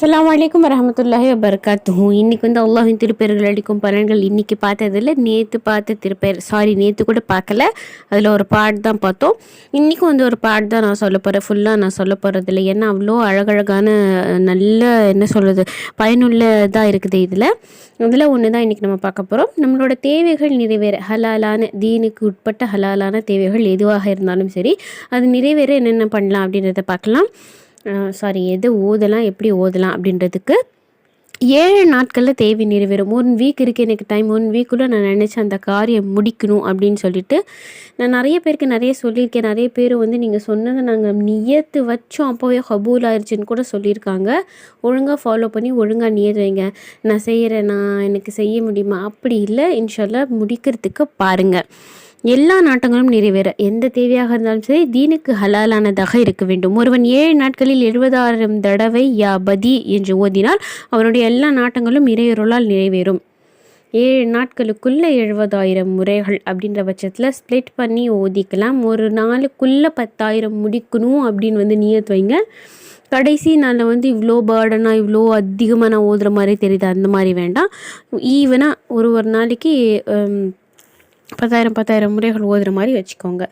அஸ்லாம் வலைக்கம் வரமத்துல்லாஹி வபர்காத்தும் இன்றைக்கி வந்து அல்லாஹின் திருப்பெயர்கள் அளிக்கும் பலன்கள் இன்றைக்கி பார்த்ததில் நேற்று பார்த்த திருப்பெயர் சாரி நேற்று கூட பார்க்கல. அதில் ஒரு பாட் தான் பார்த்தோம். இன்றைக்கும் வந்து ஒரு பாட் தான் நான் சொல்ல போகிறேன் ஃபுல்லாக நான் சொல்ல போகிறதில்ல ஏன்னா அவ்வளோ அழகழகான நல்ல என்ன சொல்கிறது பயனுள்ளதாக இருக்குது இதில். அதில் ஒன்று தான் இன்றைக்கி நம்ம பார்க்க போகிறோம் நம்மளோட தேவைகள் நிறைவேற ஹலாலான தீனுக்கு உட்பட்ட ஹலாலான தேவைகள் எதுவாக இருந்தாலும் சரி அது நிறைவேற என்னென்ன பண்ணலாம் அப்படின்றத பார்க்கலாம். சாரி எது ஓதலாம் எப்படி ஓதலாம் அப்படின்றதுக்கு ஏழு நாட்களில் தேவை நிறைவேறும். ஒன் வீக் இருக்குது எனக்கு டைம் ஒன் வீக்குள்ளே நான் நினச்சேன் அந்த காரியம் முடிக்கணும் அப்படின்னு சொல்லிட்டு நான் நிறைய பேருக்கு நிறைய சொல்லியிருக்கேன். நிறைய பேர் வந்து நீங்கள் சொன்னதை நாங்கள் நியத்து வச்சோம். அப்போவே ஹபூல் ஆயிடுச்சுன்னு கூட சொல்லியிருக்காங்க. ஒழுங்காக ஃபாலோ பண்ணி ஒழுங்காக நியத்து வைங்க. நான் செய்கிறேன் நான் எனக்கு செய்ய முடியுமா? அப்படி இல்லை. இன்ஷால்லா முடிக்கிறதுக்கு பாருங்கள் எல்லா நாட்டங்களும் நிறைவேற. எந்த தேவையாக இருந்தாலும் சரி தீனுக்கு ஹலாலானதாக இருக்க வேண்டும். ஒருவன் ஏழு நாட்களில் எழுபதாயிரம் தடவை யா பதி என்று ஓதினால் அவனுடைய எல்லா நாட்டங்களும் இறையொருளால் நிறைவேறும். ஏழு நாட்களுக்குள்ளே எழுபதாயிரம் முறைகள் அப்படின்ற பட்சத்தில் ஸ்ப்ளிட் பண்ணி ஓதிக்கலாம். ஒரு நாளுக்குள்ளே பத்தாயிரம் முடிக்கணும் அப்படின்னு வந்து நியத்து வைங்க. கடைசி நாளில் வந்து இவ்வளோ பேர்டனாக இவ்வளோ அதிகமாக நான் ஓதுகிற மாதிரி தெரியுது. அந்த மாதிரி வேண்டாம். ஈவனாக ஒரு ஒரு நாளைக்கு பத்தாயிரம் பத்தாயிரம் முறைகள் ஓதுகிற மாதிரி வச்சுக்கோங்க.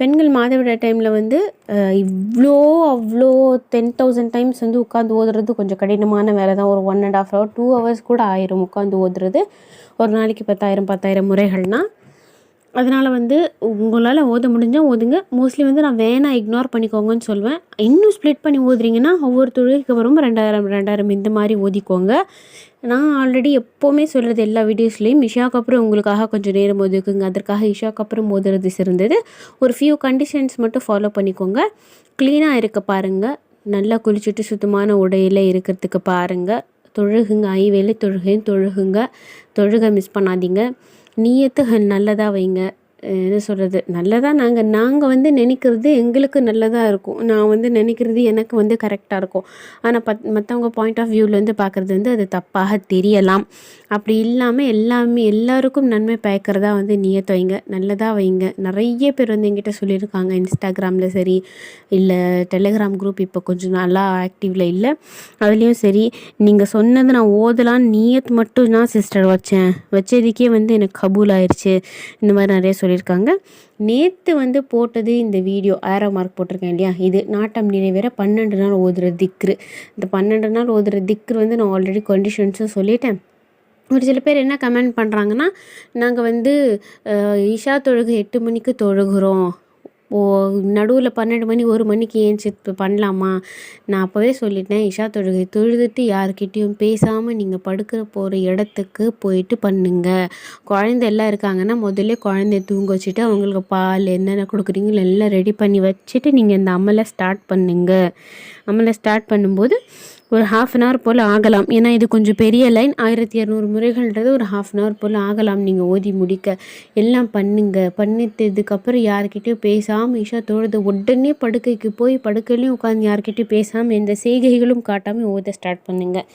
பெண்கள் மாதவிட டைமில் வந்து இவ்வளோ அவ்வளோ டென் தௌசண்ட் டைம்ஸ் வந்து உட்காந்து ஓதுறது கொஞ்சம் கடினமான வேலை தான். ஒரு one and half hour two hours கூட ஆயிரும் உட்காந்து ஓதுறது. ஒரு நாளைக்கு பத்தாயிரம் பத்தாயிரம் முறைகள்னால் அதனால் வந்து உங்களால் ஓத முடிஞ்சால் ஓதுங்க. மோஸ்ட்லி வந்து நான் வேணாம் இக்னோர் பண்ணிக்கோங்கன்னு சொல்வேன். இன்னும் ஸ்ப்ளிட் பண்ணி ஓதுறீங்கன்னா ஒவ்வொரு தொழிலுக்கு வரும். ரெண்டாயிரம் ரெண்டாயிரம் இந்த மாதிரி ஓதிக்கோங்க. நான் ஆல்ரெடி எப்போவுமே சொல்கிறது எல்லா வீடியோஸ்லேயும் இஷாக்கு அப்புறம் உங்களுக்காக கொஞ்சம் நேரம் ஒதுக்குங்க. அதற்காக இஷாக்கு அப்புறம் ஓதுறது சிறந்தது. ஒரு ஃபியூ கண்டிஷன்ஸ் மட்டும் ஃபாலோ பண்ணிக்கோங்க. க்ளீனாக இருக்க பாருங்கள் நல்லா குளிச்சுட்டு சுத்தமான உடையில் இருக்கிறதுக்கு பாருங்கள் தொழுகுங்க. ஐவேலை தொழுகையும் தொழுகுங்க. தொழுகை மிஸ் பண்ணாதீங்க. நீயத்துகள் நல்லதாக வைங்க. என்ன சொல்கிறது நல்லதாக நாங்கள் நாங்கள் வந்து நினைக்கிறது எங்களுக்கு நல்லதாக இருக்கும். நான் வந்து நினைக்கிறது எனக்கு வந்து கரெக்டாக இருக்கும். ஆனால் பத் மற்றவங்க பாயிண்ட் ஆஃப் வியூவிலேருந்து பார்க்குறது வந்து அது தப்பாக தெரியலாம். அப்படி இல்லாமல் எல்லாமே எல்லாருக்கும் நன்மை பயக்கிறதா வந்து நியத்தை வைங்க. நல்லதாக வைங்க. நிறைய பேர் வந்து எங்கிட்ட சொல்லியிருக்காங்க. இன்ஸ்டாகிராமில் சரி இல்லை டெலிகிராம் குரூப் இப்போ கொஞ்சம் நல்லா ஆக்டிவில் இல்லை. அதுலேயும் சரி நீங்கள் சொன்னது நான் ஓதலான்னு நீயத் மட்டும் தான் சிஸ்டர் வச்சேன். வச்சதுக்கே வந்து எனக்கு கபூல் ஆயிடுச்சு இந்த மாதிரி நிறைய சொல்லி சொல்லியிருக்காங்க. நேற்று வந்து போட்டது இந்த வீடியோ ஆரோ மார்க் போட்டிருக்கேன் இல்லையா? இது நாட்டம் நிறைவேற பன்னெண்டு நாள் ஓதுற திக்ரு. இந்த பன்னெண்டு நாள் ஓதுற திக்ரு வந்து நான் ஆல்ரெடி கண்டிஷன்ஸும் சொல்லிட்டேன். ஒரு சில பேர் என்ன கமெண்ட் பண்ணுறாங்கன்னா நாங்கள் வந்து இஷா தொழுகு எட்டு மணிக்கு தொழுகிறோம். ஓ நடுவில் பன்னெண்டு மணி ஒரு மணிக்கு ஏஞ்சி இப்போ பண்ணலாமா? நான் அப்போவே சொல்லிட்டேன் இஷா தொழுகை தொழுதுட்டு யார்கிட்டேயும் பேசாமல் நீங்கள் படுக்கிற போகிற இடத்துக்கு போயிட்டு பண்ணுங்க. குழந்தை எல்லாம் இருக்காங்கன்னா முதல்ல குழந்தைய தூங்க வச்சுட்டு அவங்களுக்கு பால் என்னென்ன கொடுக்குறீங்களோ எல்லாம் ரெடி பண்ணி வச்சுட்டு நீங்கள் இந்த அமலை ஸ்டார்ட் பண்ணுங்க. அமலை ஸ்டார்ட் பண்ணும்போது ஒரு ஹாஃப் அன் ஹவர் போல் ஆகலாம். ஏன்னா இது கொஞ்சம் பெரிய லைன் ஆயிரத்தி இரநூறு முறைகள்ன்றது ஒரு ஹாஃப் அன் ஹவர் போல் ஆகலாம். நீங்கள் ஓதி முடிக்க எல்லாம் பண்ணுங்க. பண்ணிட்டதுக்கப்புறம் யார்கிட்டையும் பேசாமல் ஈஷா தொழுது உடனே படுக்கைக்கு போய் படுக்கையிலையும் உட்காந்து யார்கிட்டையும் பேசாமல் எந்த செய்கைகளும் காட்டாமல் ஓத ஸ்டார்ட் பண்ணுங்கள்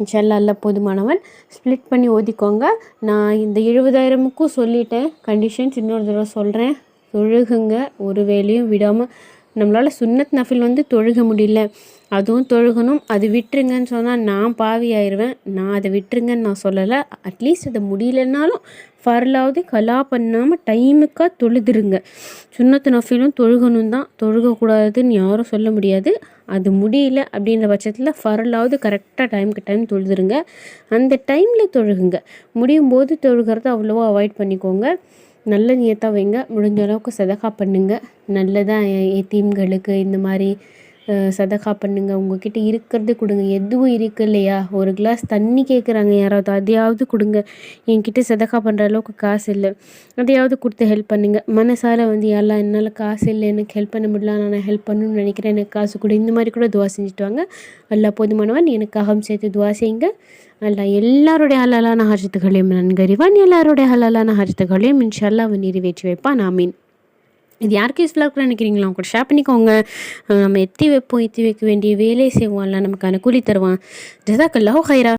இன்ஷல்லா அல்ல போதுமானவன். ஸ்ப்ளிட் பண்ணி ஓதிக்கோங்க. நான் இந்த எழுபதாயிரமுக்கும் சொல்லிட்டேன். கண்டிஷன்ஸ் இன்னொரு தடவை சொல்கிறேன் தொழுகுங்க. ஒரு வேலையும் விடாமல் நம்மளால் சுன்னத் நஃபில் வந்து தொழுக முடியல. அதுவும் தொழுகணும் அது விட்டுருங்கன்னு சொன்னால் நான் பாவி ஆயிடுவேன் நான் அதை விட்டுருங்கன்னு நான் சொல்லலை. அட்லீஸ்ட் அதை முடியலனாலும் ஃபர்லாவது கலா பண்ணாமல் டைமுக்காக தொழுதுருங்க. சுண்ணத்து நஃபிலும் தொழுகணும் தான். தொழுகக்கூடாதுன்னு யாரும் சொல்ல முடியாது. அது முடியல அப்படின்ற பட்சத்தில் ஃபர்லாவது கரெக்டாக டைமுக்கு டைம் தொழுதுருங்க. அந்த டைமில் தொழுகுங்க. முடியும் போது தொழுகிறத அவ்வளோவா அவாய்ட் பண்ணிக்கோங்க. நல்ல நியத்தாக வைங்க. முடிஞ்ச அளவுக்கு சதகா பண்ணுங்கள் நல்லதாக எத்தீம்களுக்கு இந்த மாதிரி சதகா பண்ணுங்கள் உங்ககிட்ட இருக்கிறது கொடுங்க. எதுவும் இருக்கு இல்லையா ஒரு கிளாஸ் தண்ணி கேட்குறாங்க யாராவது அதையாவது கொடுங்க. என்கிட்ட சதகா பண்ணுற அளவுக்கு காசு இல்லை. அதையாவது கொடுத்து ஹெல்ப் பண்ணுங்கள் மனசால் வந்து யாரெல்லாம் என்னால் காசு இல்லை. எனக்கு ஹெல்ப் பண்ண முடியல. நான் ஹெல்ப் பண்ணணும்னு நினைக்கிறேன். எனக்கு காசு கொடு. இந்த மாதிரி கூட துவா செஞ்சுட்டு வாங்க. அல்லா போதுமானவன். எனக்காகவும் சேர்த்து துவா செய்யுங்க. அல்ல எல்லாருடைய ஹலாலான ஹர்ஜத்துகளையும் நன்கறிவான். எல்லாருடைய ஹலாலான ஹர்ஜத்துகளையும் இன்ஷால்லா அவன் நிறைவேற்றி வைப்பான். ஆமீன். இது யாருக்கு யூஸ்ஃபுல்லாக இருக்குன்னு நினைக்கிறீங்களா? கூட ஷேர் பண்ணிக்கோங்க. நம்ம எத்தி வைப்போம் எத்தி வைக்க வேண்டிய வேலையை செய்வோம்ல நமக்கான கூலி தருவான். ஜதாக்கல்லாஹோ ஹைரா